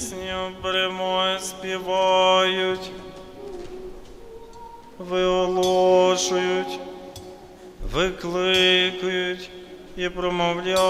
пісню прямою співають, виголошують, викликають і промовляють.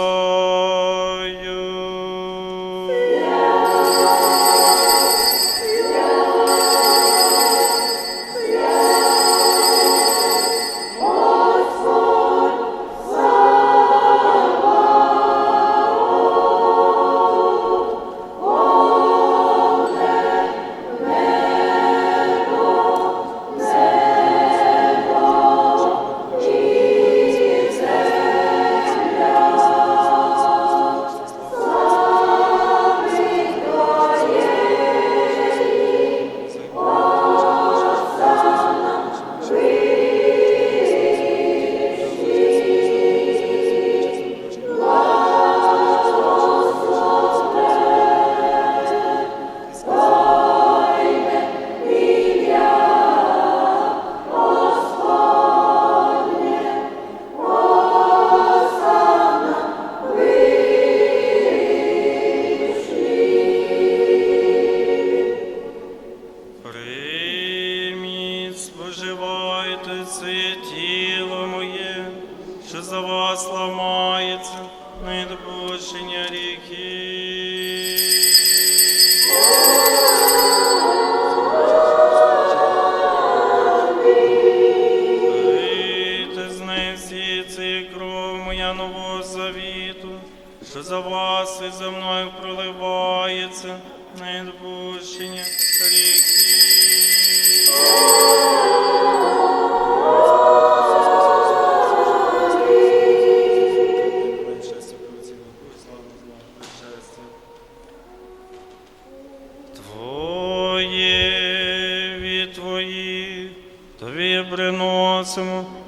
Що за вас ламається на допущення ріки. Пийте з кров моя нового завіту, що за вас і за мною проливається на допущення ріки.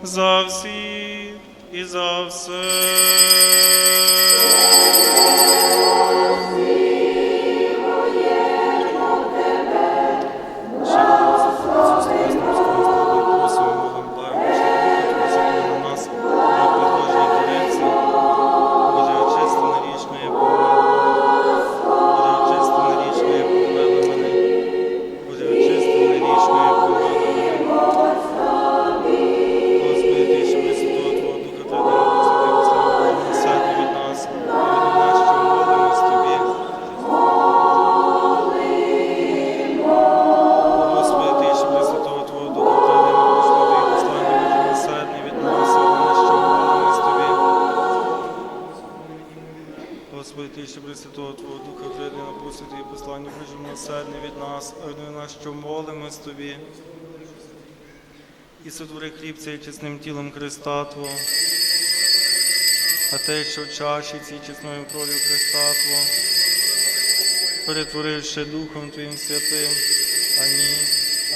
За всіх і за все. Що молимось Тобі. І сотвори хліб цей чесним тілом Христа Твого, а те, що в чаші цій чесною кров'ю Христа Твого, перетворивши Духом Твоїм святим. Амінь,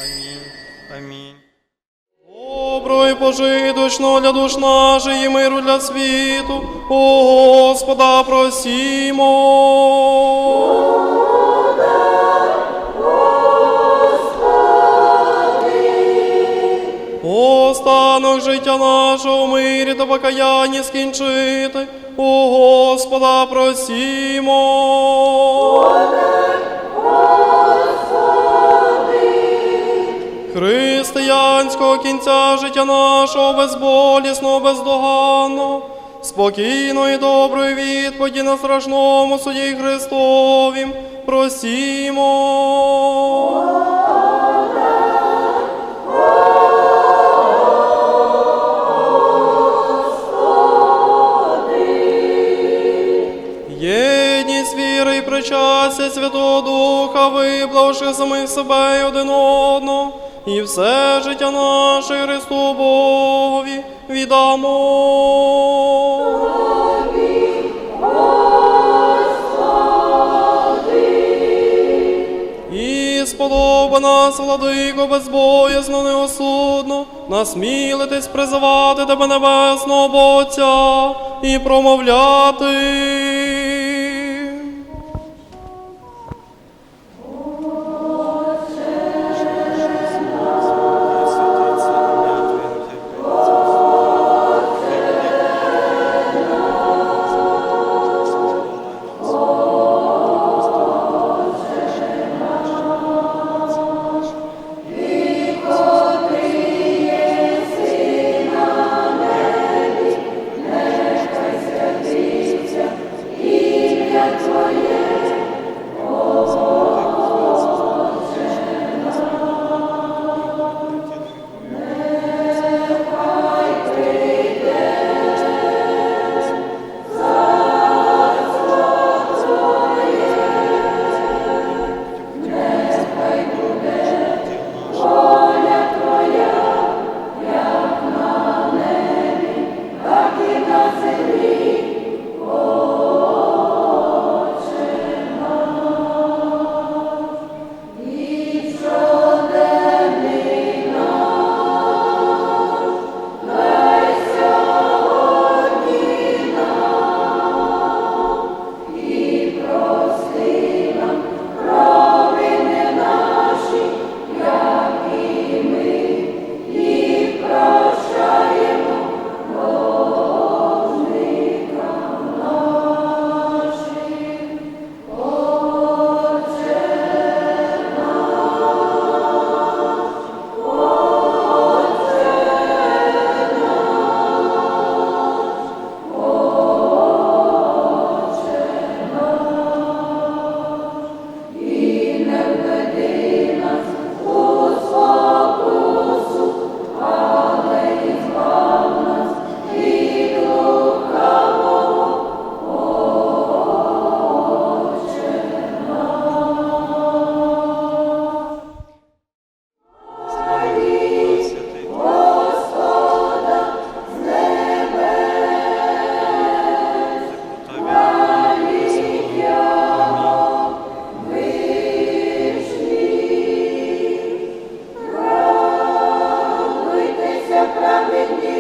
амінь, амінь. Добро і пожиточно для душ наших і миру для світу, у Господа просімо. Останок життя нашого в мирі та покаянні скінчити, у Господа просімо. Християнського кінця життя нашого безболісного, бездоганного, спокійної, доброї відповіді на страшному суді Христовім, просімо. Причастя Святого Духа, виплавши самих себе і один одного, і все життя наше Христу Богові віддамо. Сподоба нас, владико, безбоязно, неосудно, насмілитись призивати тебе небесного Отця і промовляти. Amém.